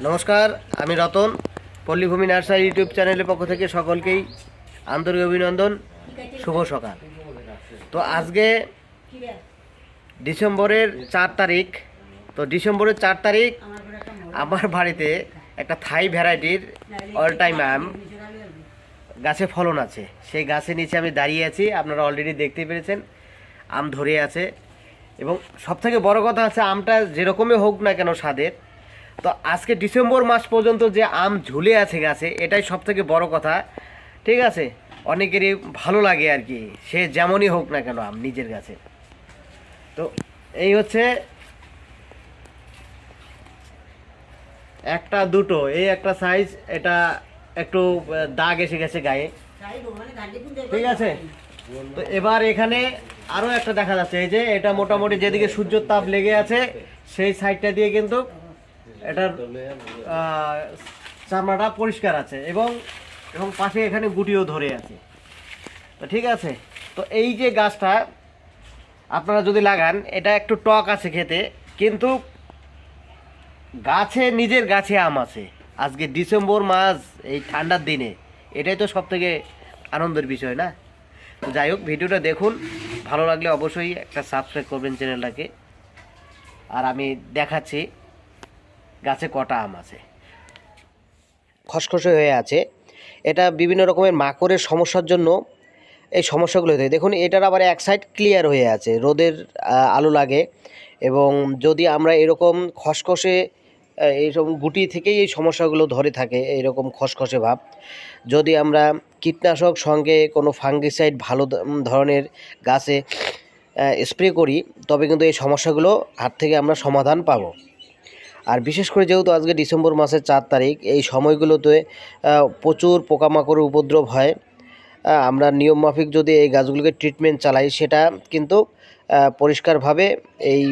নমস্কার, আমি Ratan, পল্লীভূমি nursery YouTube চ্যানেলের পক্ষ থেকে সকলকেই আন্তরিক অভিনন্দন, শুভ সকাল। তো আজকে ডিসেম্বরের চার তারিখ, তো ডিসেম্বরের চার তারিখ আমার বাড়িতে একটা থাই ভ্যারাইটির অল টাইম আম। গাছে ফলন আছে। সেই গাছের নিচে আমি দাঁড়িয়ে আছি, আপনারা অলরেডি দেখতে পেরেছেন, আম ধরে আছে। এবং সবথেকে বড় কথা আছে আমটা যেরকমই হোক না কেন স্বাদের তো আজকে ডিসেম্বর মাস পর্যন্ত যে আম ঝুলে আছে গাছে, এটাই সবথেকে বড় কথা। ঠিক আছে? অনেকেরই ভালো লাগে আর কি। সে যেমনই হোক না কেন আম নিজের গাছে। তো এই হচ্ছে একটা দুটো। এই একটা সাইজ এটা একটু দাগ এসে গেছে গায়ে। ঠিক আছে? তো এবার এখানে আরও একটা দেখা যাচ্ছে। এই যে, এটা মোটামুটি যেদিকে সূর্যের তাপ লেগে আছে, সেই সাইডটা দিয়ে কিন্তু এটার চামড়াটা পরিষ্কার আছে এবং এবং পাশে এখানে গুটিও ধরে আছে। তো ঠিক আছে, তো এই যে গাছটা আপনারা যদি লাগান, এটা একটু টক আছে খেতে, কিন্তু গাছে, নিজের গাছে আম আছে। আজকে ডিসেম্বর মাস, এই ঠান্ডার দিনে। এটাই তো সব থেকে আনন্দের বিষয় না? যাই হোক, ভিডিওটা দেখুন। ভালো লাগলে অবশ্যই একটা সাবস্ক্রাইব করবেন চ্যানেলটাকে। আর আমি দেখাচ্ছি। গাছে কটা আম আছে? খসখসে হয়ে আছে। এটা বিভিন্ন রকমের মাকড়ের সমস্যার জন্য এই সমস্যাগুলো হয়ে। থাকে দেখুন, এটার আবার এক সাইড ক্লিয়ার হয়ে আছে, রোদের আলো লাগে এবং যদি আমরা এরকম খসখসে এইরকম গুটি থেকেই এই সমস্যাগুলো ধরে থাকে, এইরকম খসখসে ভাব, যদি আমরা কীটনাশক সঙ্গে কোনো ফাঙ্গিসাইড ভালো ধরনের গাছে স্প্রে করি, তবে কিন্তু এই সমস্যাগুলো হাত থেকে আমরা সমাধান পাবো। আর বিশেষ করে যেহেতু আজকে ডিসেম্বর মাসের চার তারিখ, এই সময়গুলোতে প্রচুর পোকামাকড়ের উপদ্রব হয়। আমরা নিয়মমাফিক যদি এই গাছগুলোকে ট্রিটমেন্ট চালাই, সেটা কিন্তু পরিষ্কারভাবে এই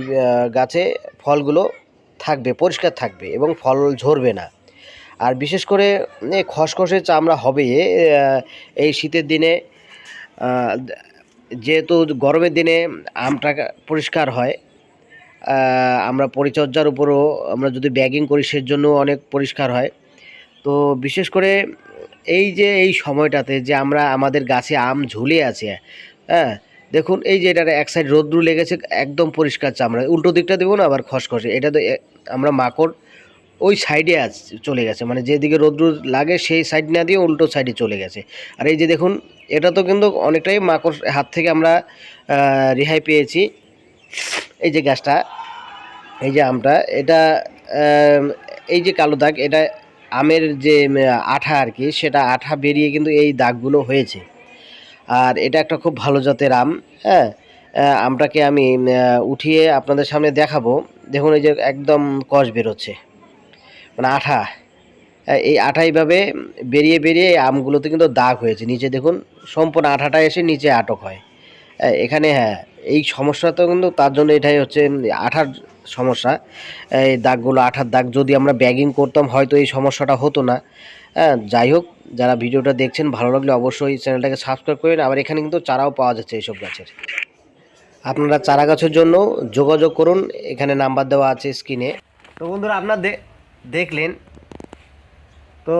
গাছে ফলগুলো থাকবে, পরিষ্কার থাকবে এবং ফল ঝরবে না। আর বিশেষ করে খসখসে চামড়া হবে এই শীতের দিনে যেহেতু গরমের দিনে আমটা পরিষ্কার হয় আমরা পরিচর্যার উপরও আমরা যদি ব্যাগিং করি সেজন্য অনেক পরিষ্কার হয়। তো বিশেষ করে এই যে এই সময়টাতে যে আমরা আমাদের গাছে আম ঝুলে আছে হ্যাঁ দেখুন এই যে এটার এক সাইড রোদ্রু লেগেছে, একদম পরিষ্কার চামড়া। উল্টো দিকটা দেবো না, আবার খসখসে। এটা তো আমরা মাকড় ওই সাইডে আজ চলে গেছে। মানে যেদিকে রোদ্রু লাগে সেই সাইড না দিয়ে উল্টো সাইডে চলে গেছে। আর এই যে দেখুন, এটা তো কিন্তু অনেকটাই মাকড় হাত থেকে আমরা রেহাই পেয়েছি। এই যে গাছটা এই যে আমটা এটা এই যে কালো দাগ এটা আমের যে আঠা আর কি সেটা আঠা বেরিয়ে কিন্তু এই দাগগুলো হয়েছে। আর এটা একটা খুব ভালো জাতের আম হ্যাঁ? আমটাকে আমি উঠিয়ে আপনাদের সামনে দেখাবো। দেখুন এই যে একদম কষ বেরোচ্ছে। মানে আঠা। এই আঠা এইভাবে বেরিয়ে বেরিয়ে এই আমগুলোতে কিন্তু দাগ হয়েছে। নিচে দেখুন সম্পূর্ণ আঠাটা এসে নিচে আটক হ্যাঁ, এখানে হ্যাঁ এই সমস্যা তো কিন্তু তার জন্য এটাই হচ্ছে আঠার সমস্যা। এই দাগগুলো, আঠার দাগ যদি আমরা ব্যাগিং করতাম, হয়তো এই সমস্যাটা হতো না। হ্যাঁ যাই হোক, যারা ভিডিওটা দেখছেন, ভালো লাগলে অবশ্যই চ্যানেলটাকে সাবস্ক্রাইব করেন আবার এখানে কিন্তু চারাও পাওয়া যাচ্ছে এইসব গাছের। আপনারা চারা গাছের জন্য যোগাযোগ করুন। এখানে নাম্বার দেওয়া আছে স্ক্রিনে তো বন্ধুরা, আপনার দেখলেন। তো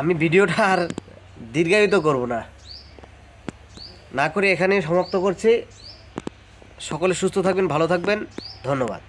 আমি ভিডিওটা আর দীর্ঘায়িত করব না। না করে এখানে সমাপ্ত করছি। সকলে সুস্থ থাকবেন ভালো থাকবেন। ধন্যবাদ।